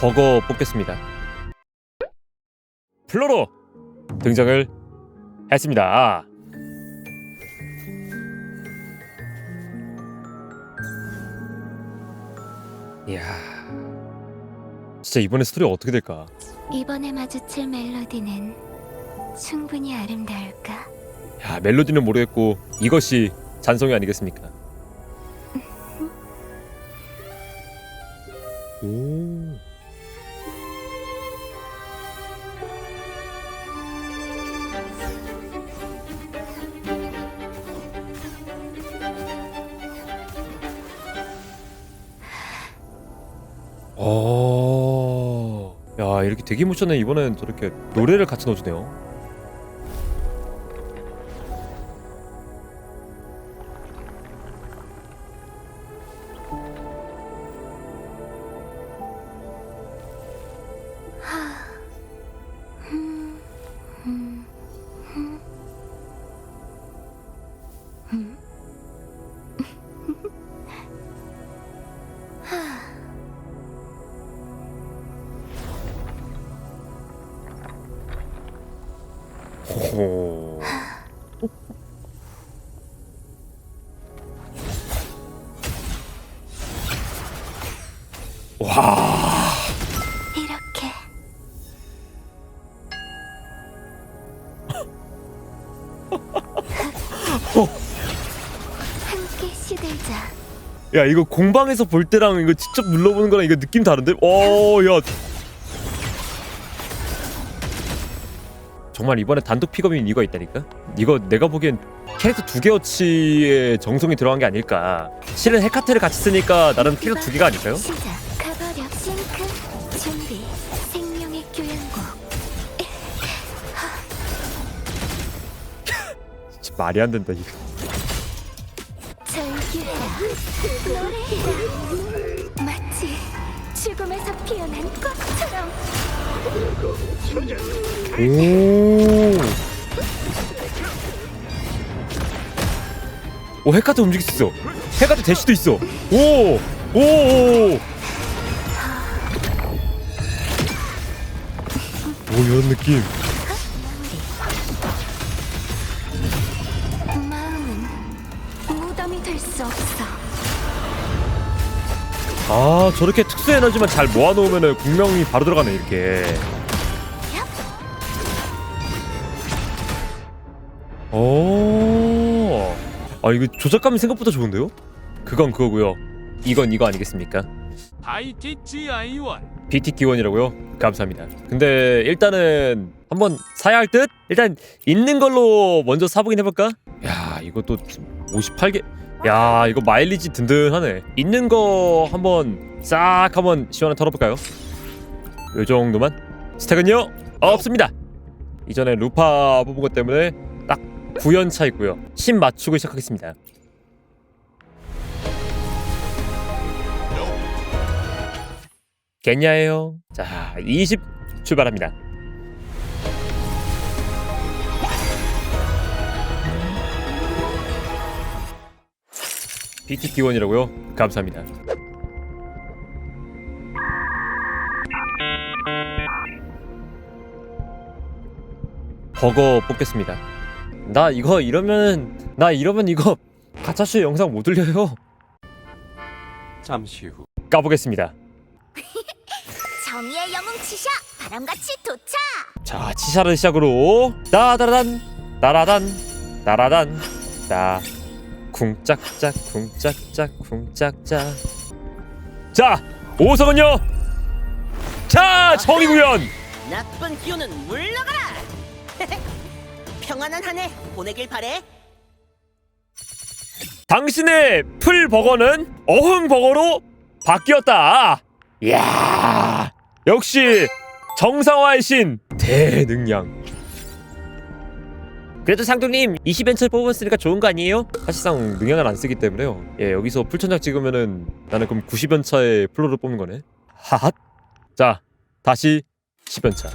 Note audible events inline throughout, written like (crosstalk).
버거 뽑겠습니다. 플로로 등장을 했습니다. 이야, 진짜 이번에 스토리 어떻게 될까? 이번에 마주칠 멜로디는 충분히 아름다울까? 야, 멜로디는 모르겠고 이것이 잔성이 아니겠습니까? 어. 야, 이렇게 대기 모션에 이번엔 저렇게 노래를 같이 넣어주네요. 음, 와. 이렇게 (laughs) 함께 시들자 야 이거 공방에서 볼 때랑 이거 직접 눌러보는 거랑 이거 느낌 다른데? 어, 야. 정말 이번에 단독 픽업인 이유가 있다니까? 이거 내가 보기엔 캐릭터 두 개어치의 정성이 들어간 게 아닐까. 실은 헤카테를 같이 쓰니까 나름 캐릭터 두 개가 아닐까요? 시작 말이 안 된다 이거. 절규해라 노래해라 마치 죽음에서 피어난 꽃처럼 오. 오 헤카트 움직일 수 있어. 헤카트 대시도 있어. 오. 오. 오. 오 이런 느낌. 무덤이 될 수 없어 아 저렇게 특수 에너지만 잘 모아놓으면은 국명이 바로 들어가네 이렇게. 오. 아 이거 조작감이 생각보다 좋은데요? 그건 그거고요. 이건 이거 아니겠습니까? ITGI1 BT 기원이라고요? 감사합니다. 근데 일단은 한번 사야 할 듯? 일단 있는 걸로 먼저 사보긴 해볼까? 야 이것도 58개. 야 이거 마일리지 든든하네. 있는 거 한번 싹 한번 시원하게 털어볼까요? 요 정도만? 스택은요? 없습니다. 이전에 루파 뽑은 것 때문에 딱 9연 차 있고요. 10 맞추고 시작하겠습니다. 겠냐예요. 자, 20 출발합니다. BT 기원이라고요? 감사합니다. 버거 뽑겠습니다. 나 이거 이러면 나 이러면 이거 가차슈 영상 못 올려요. 잠시 후 까보겠습니다. (laughs) 정의의 영웅 치샤 바람같이 도착 자 치샤를 시작으로 따다란 따라단 따라단 따 쿵짝짝 쿵짝짝 쿵짝짝. 자 오성은요? 자 정의구현! 나쁜 기운은 물러가라. (laughs) 평안한 한 해 보내길 바래. 당신의 풀 버거는 어흥 버거로 바뀌었다. 이야 역시 정상화의 신 대능량 그래도 상도님 20엔처를 뽑았으니까 좋은 거 아니에요? 사실상 능량을 안 쓰기 때문에요. 예 여기서 풀천장 찍으면은 나는 그럼 90연차의 플로를 뽑는 거네. 하핫 자 다시 10연차.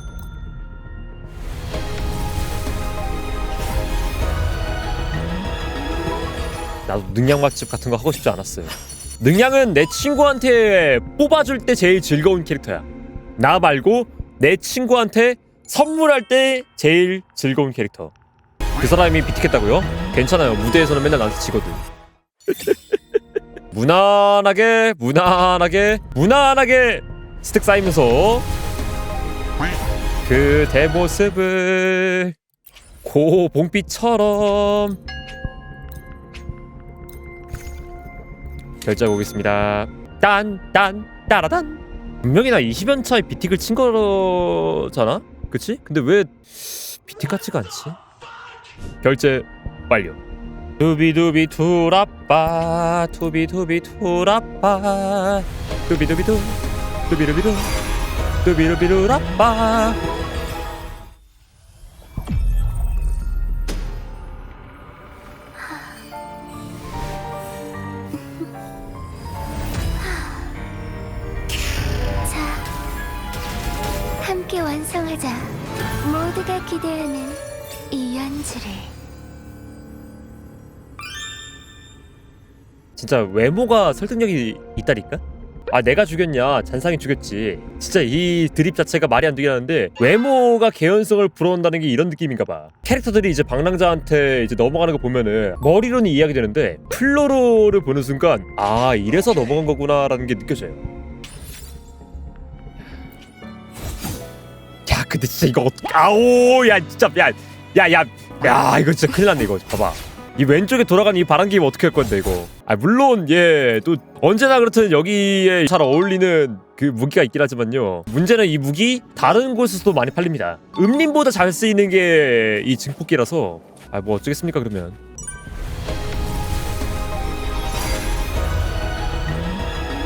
나도 능량 맛집 같은 거 하고 싶지 않았어요. 능량은 내 친구한테 뽑아줄 때 제일 즐거운 캐릭터야. 나 말고 내 친구한테 선물할 때 제일 즐거운 캐릭터. 그 사람이 비틱했다고요? 괜찮아요. 무대에서는 맨날 나한테 지거든. 무난하게, 무난하게, 무난하게 스택 쌓이면서 그 대 모습을 고 봉빛처럼 결제하고 오겠습니다. 딴 딴 따라단 분명히 나 20연 차에 비틱을 친 거잖아? 그치? 근데 왜 비틱 같지가 않지? 결제 완료. 두비두비 투라빠 투비두비 투라빠 두비두비두 두비두비두 두비두비루라빠 자, 함께 완성하자. 모두가 기대하는 이 연주를. 진짜 외모가 설득력이 있다니까? 아 내가 죽였냐 잔상이 죽였지 진짜 이 드립 자체가 말이 안 되긴 하는데 외모가 개연성을 불어온다는 게 이런 느낌인가 봐 캐릭터들이 이제 방랑자한테 이제 넘어가는 거 보면은 머리로는 이해하게 되는데 플로로를 보는 순간 아 이래서 넘어간 거구나 라는 게 느껴져요 야 근데 진짜 이거 어떡 아오 야 진짜 야 야 야 야 이거 진짜 큰일 났네 이거. 봐봐. 이 왼쪽에 돌아가는 이 바람기면 어떻게 할 건데 이거? 아 물론 예 또 언제나 그렇듯 여기에 잘 어울리는 그 무기가 있긴 하지만요. 문제는 이 무기 다른 곳에서도 많이 팔립니다. 음림보다 잘 쓰이는 게 이 증폭기라서. 아 뭐 어쩌겠습니까 그러면?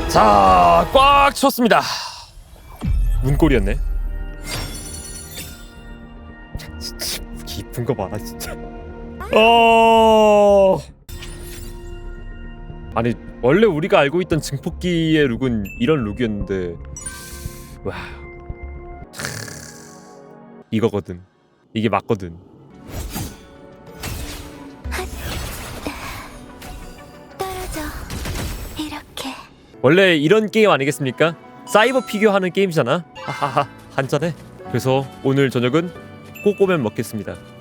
자 꽉 쳤습니다. 문골이었네 이쁜 거 봐라 진짜. 어. 아니 원래 우리가 알고 있던 증폭기의 룩은 이런 룩이었는데 와. 이거거든. 이게 맞거든. 떨어져. 이렇게. 원래 이런 게임 아니겠습니까? 사이버 피규어 하는 게임이잖아. 하하하. 한잔해. 그래서 오늘 저녁은 꼬꼬면 먹겠습니다